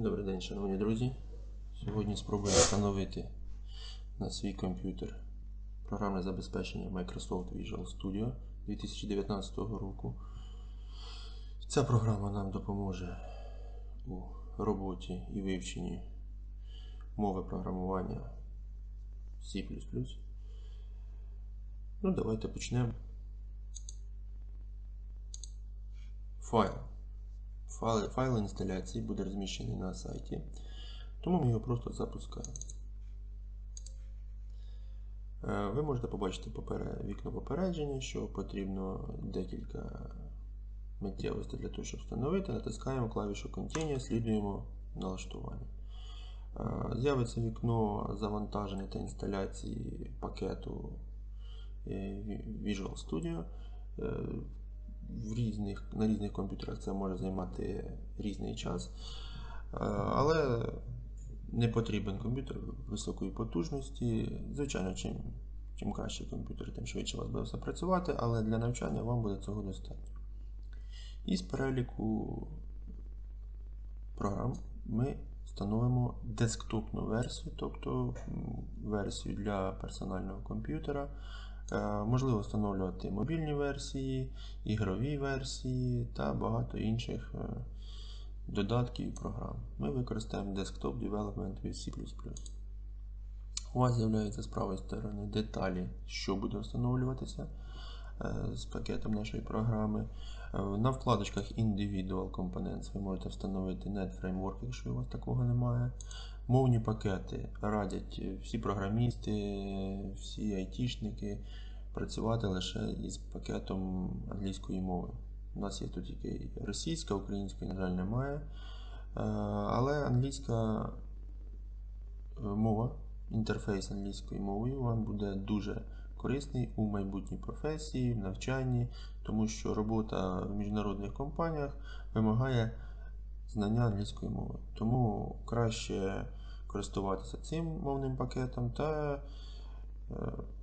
Добрий день, шановні друзі. Сьогодні спробуємо встановити на свій комп'ютер програмне забезпечення Microsoft Visual Studio 2019 року. Ця програма нам допоможе у роботі і вивченні мови програмування C. Ну, давайте почнемо. Файл. Файл, файл інсталяції буде розміщений на сайті, тому ми його просто запускаємо. Е, Ви можете побачити вікно попередження, що потрібно декілька миттєвостей для того, щоб встановити. Натискаємо клавішу Continue, слідуємо налаштування. Е, З'явиться вікно завантаження та інсталяції пакету е, Visual Studio. В різних, на різних комп'ютерах це може займати різний час. Е, Але не потрібен комп'ютер високої потужності. Звичайно, чим, чим кращий комп'ютер, тим швидше у вас буде все працювати, але для навчання вам буде цього достатньо. Із переліку програм ми встановимо десктопну версію, тобто версію для персонального комп'ютера. Е, Можливо встановлювати мобільні версії, ігрові версії та багато інших е, додатків і програм. Ми використаємо Desktop Development with C. У вас з'являється з правої сторони деталі, що буде встановлюватися е, з пакетом нашої програми. На вкладочках Individual Components ви можете встановити Net Framework, якщо у вас такого немає. Мовні пакети радять всі програмісти, всі айтішники працювати лише із пакетом англійської мови. У нас є тут тільки російська, української, на жаль, немає. Е, Але англійська е, мова, інтерфейс англійською мовою вам буде дуже корисний у майбутній професії, в навчанні, тому що робота в міжнародних компаніях вимагає знання англійської мови. Тому краще користуватися цим мовним пакетом та е,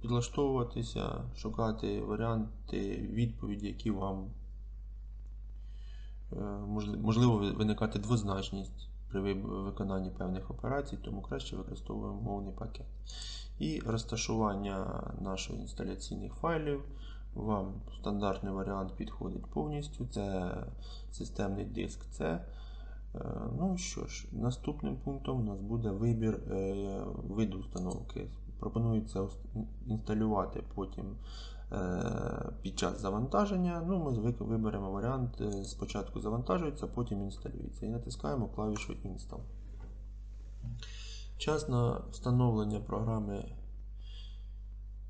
підлаштовуватися, шукати варіанти відповіді, які вам е, можливо виникати двозначність при виконанні певних операцій, тому краще використовуємо мовний пакет. І розташування наших інсталяційних файлів. Вам стандартний варіант підходить повністю. Це системний диск C. Е, Ну що ж, наступним пунктом у нас буде вибір е, виду установки. Пропонується інсталювати потім е, під час завантаження. Ну, Ми виберемо варіант спочатку завантажується, потім інсталюється. І натискаємо клавішу Install. Час на встановлення програми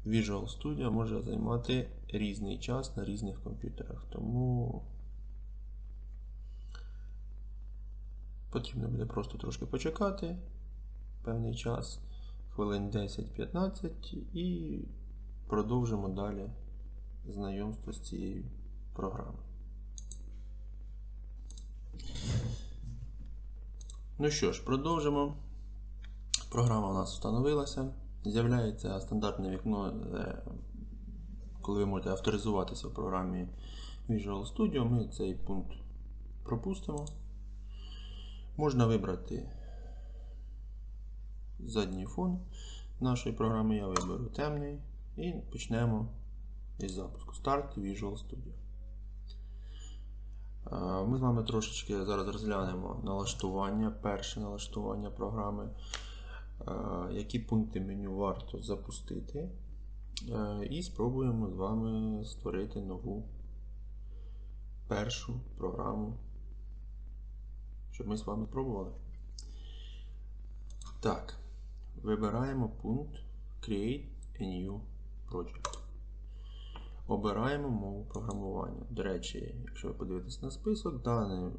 Visual Studio може займати різний час на різних комп'ютерах. Тому Потрібно буде просто трошки почекати певний час, хвилин 10-15, і продовжимо далі знайомство з цією програмою. Ну що ж, продовжимо. Програма у нас встановилася. З'являється стандартне вікно, коли ви можете авторизуватися в програмі Visual Studio. Ми цей пункт пропустимо. Можна вибрати задній фон нашої програми. Я виберу темний і почнемо із запуску. Start Visual Studio. Ми з вами трошечки зараз розглянемо налаштування, перше налаштування програми, які пункти меню варто запустити. І спробуємо з вами створити нову першу програму щоб ми з вами пробували. Так, вибираємо пункт Create a new project. Обираємо мову програмування. До речі, якщо ви подивитесь на список, дана е,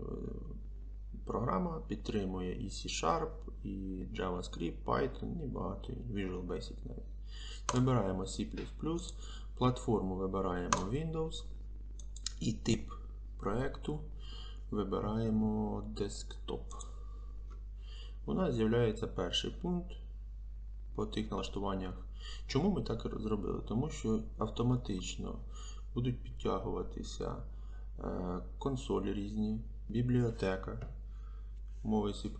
програма підтримує і C-Sharp, і JavaScript, Python, і багато Visual Basic навіть. Вибираємо C, платформу вибираємо Windows і тип проекту вибираємо Desktop. У нас з'являється перший пункт по тих налаштуваннях. Чому ми так зробили? Тому що автоматично будуть підтягуватися е, консолі різні, бібліотека. мови C++,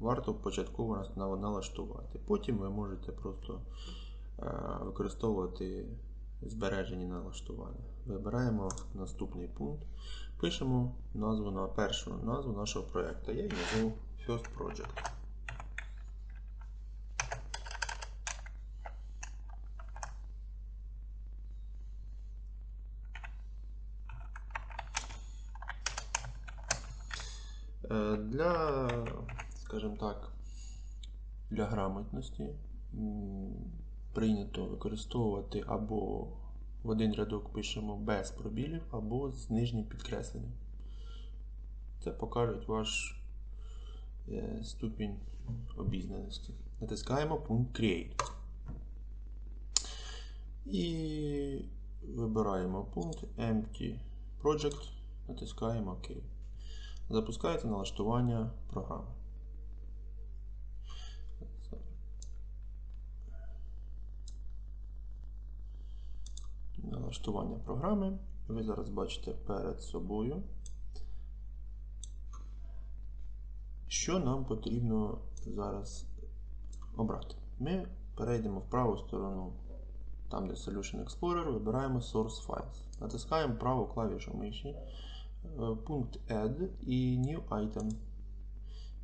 варто початково налаштувати. Потім ви можете просто е, використовувати збережені налаштування. Вибираємо наступний пункт. Пишемо назву на першу назву нашого проєкту. Я її назву First Project. Е, Для, скажімо так, для грамотності прийнято використовувати або в один рядок пишемо без пробілів, або з нижнім підкресленням. Це покажуть ваш е, ступінь обізнаності. Натискаємо пункт Create. І вибираємо пункт Empty Project, натискаємо ОК. Запускається налаштування програми. Налаштування програми. Ви зараз бачите перед собою. Що нам потрібно зараз обрати? Ми перейдемо в праву сторону, там де Solution Explorer, вибираємо Source Files. Натискаємо праву клавішу миші, е, пункт Add і New Item.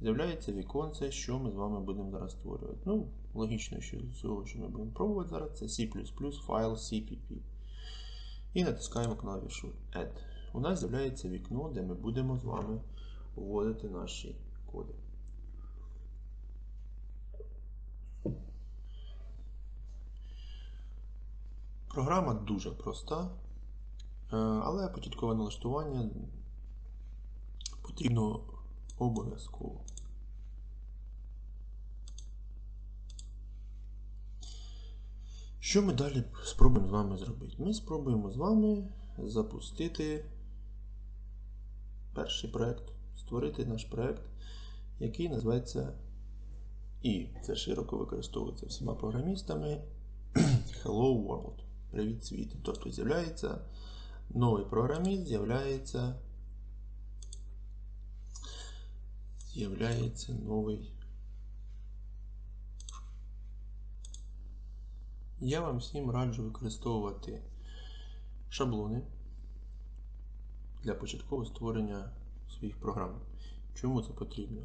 З'являється віконце, що ми з вами будемо зараз створювати. Ну, логічно, що з цього, що ми будемо пробувати зараз, це C файл CPP. І натискаємо клавішу Add. У нас з'являється вікно, де ми будемо з вами вводити наші коди. Програма дуже проста, е, але початкове налаштування потрібно обов'язково. Що ми далі спробуємо з вами зробити? Ми спробуємо з вами запустити перший проєкт, створити наш проєкт, який називається і це широко використовується всіма програмістами Hello World. Привіт світ. Тобто з'являється новий програміст, з'являється з'являється новий. Я вам всім раджу використовувати шаблони для початкового створення своїх програм. Чому це потрібно?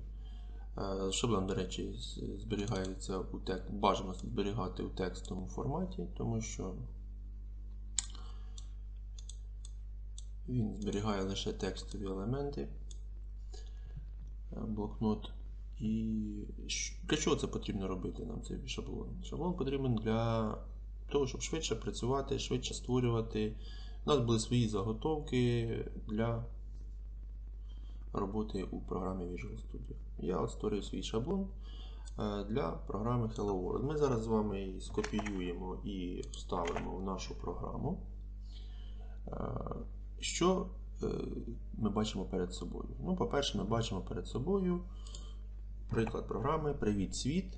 Е, Шаблон, до речі, зберігається у тек... бажано зберігати у текстовому форматі, тому що він зберігає лише текстові елементи, е, блокнот. І для чого це потрібно робити нам цей шаблон? Шаблон потрібен для того, щоб швидше працювати, швидше створювати. У нас були свої заготовки для роботи у програмі Visual Studio. Я от створив свій шаблон е, для програми Hello World. Ми зараз з вами скопіюємо і вставимо в нашу програму. Е, Що е, ми бачимо перед собою? Ну, по-перше, ми бачимо перед собою приклад програми Привіт світ.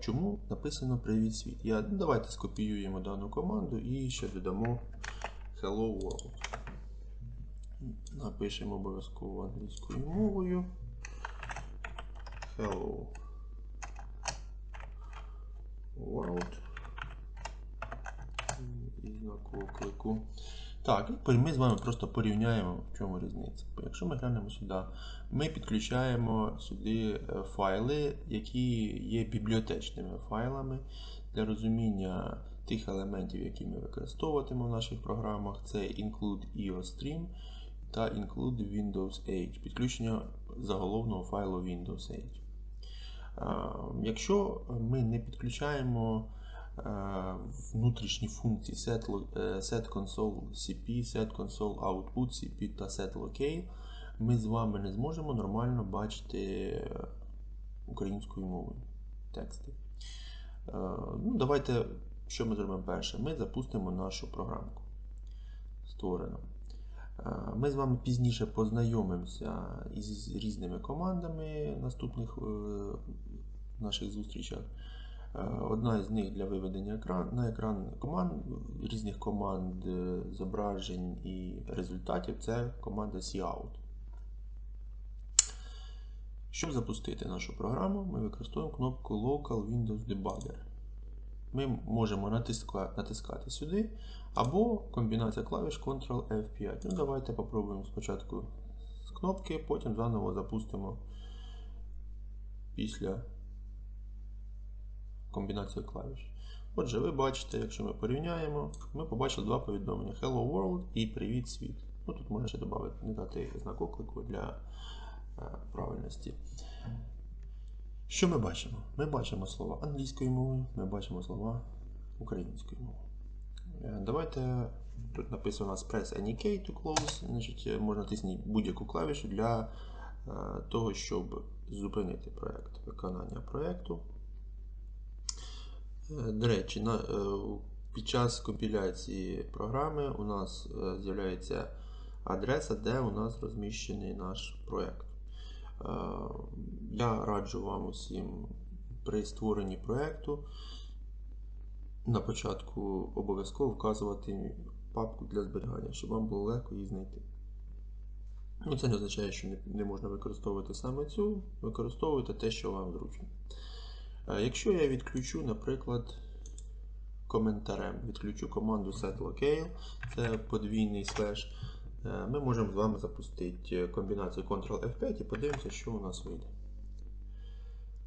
Чому написано Привіт світ? Я, ну, давайте скопіюємо дану команду і ще додамо Hello World. Напишемо обов'язково англійською мовою. Hello World. І знак оклику. Так, і ми з вами просто порівняємо, в чому різниця. Якщо ми глянемо сюди, ми підключаємо сюди е, файли, які є бібліотечними файлами для розуміння тих елементів, які ми використовуватимемо в наших програмах. Це include EOStream та include Windows H, підключення заголовного файлу Windows H. Е, Якщо ми не підключаємо внутрішні функції set, lo- е, CP, set console output CP та set locale, ми з вами не зможемо нормально бачити е, українською мовою тексти. Е, Ну, давайте, що ми зробимо перше? Ми запустимо нашу програмку. Створено. Е, Ми з вами пізніше познайомимося із різними командами наступних е, наших зустрічах. Е, Одна з них для виведення екран, на екран команд, різних команд е, зображень і результатів це команда Cout. Щоб запустити нашу програму, ми використовуємо кнопку Local Windows Debugger. Ми можемо натиска- натискати сюди, або комбінація клавіш Ctrl F5. Ну, давайте попробуємо спочатку з кнопки, потім заново запустимо після комбінації клавіш. Отже, ви бачите, якщо ми порівняємо, ми побачили два повідомлення: Hello World і Привіт світ. Ну, тут можна ще додати, додати знак оклику для е, правильності. Що ми бачимо? Ми бачимо слова англійською мовою, ми бачимо слова українською мовою. Е, Давайте тут написано у нас Press any key to close, значить е, можна тиснути будь-яку клавішу для того, щоб зупинити проект, виконання проекту. До речі, на, е, під час компіляції програми у нас е, з'являється адреса, де у нас розміщений наш проект. Е, Я раджу вам усім при створенні проекту на початку обов'язково вказувати папку для зберігання, щоб вам було легко її знайти. Ну, це не означає, що не можна використовувати саме цю, використовуйте те, що вам зручно. Якщо я відключу, наприклад, коментарем, відключу команду setlocale, це подвійний слеш, е, ми можемо з вами запустити комбінацію Ctrl F5 і подивимося, що у нас вийде.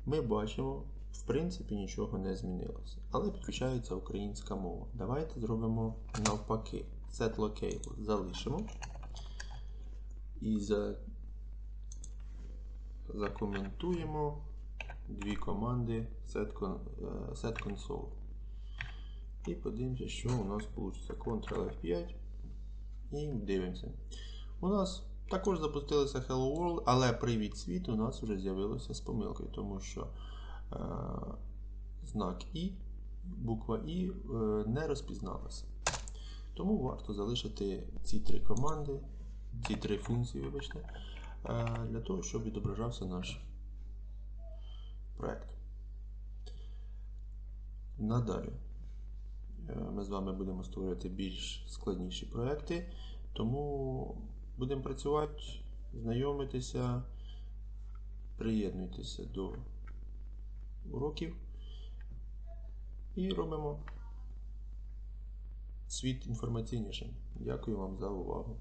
Ми бачимо, в принципі, нічого не змінилося, але підключається українська мова. Давайте зробимо навпаки. Setlocale залишимо і за... закоментуємо дві команди е, setconsole. І подивимося, що у нас вийде. Ctrl F5 і дивимося. У нас також запустилося Hello World, але привіт світ у нас вже з'явилося з помилкою, тому що е, знак І, буква І е, не розпізналася. Тому варто залишити ці три команди, ці три функції, вибачте, е, для того, щоб відображався наш проект. Надалі е, ми з вами будемо створювати більш складніші проекти, тому будемо працювати, знайомитися, приєднуйтеся до уроків і робимо світ інформаційнішим. Дякую вам за увагу.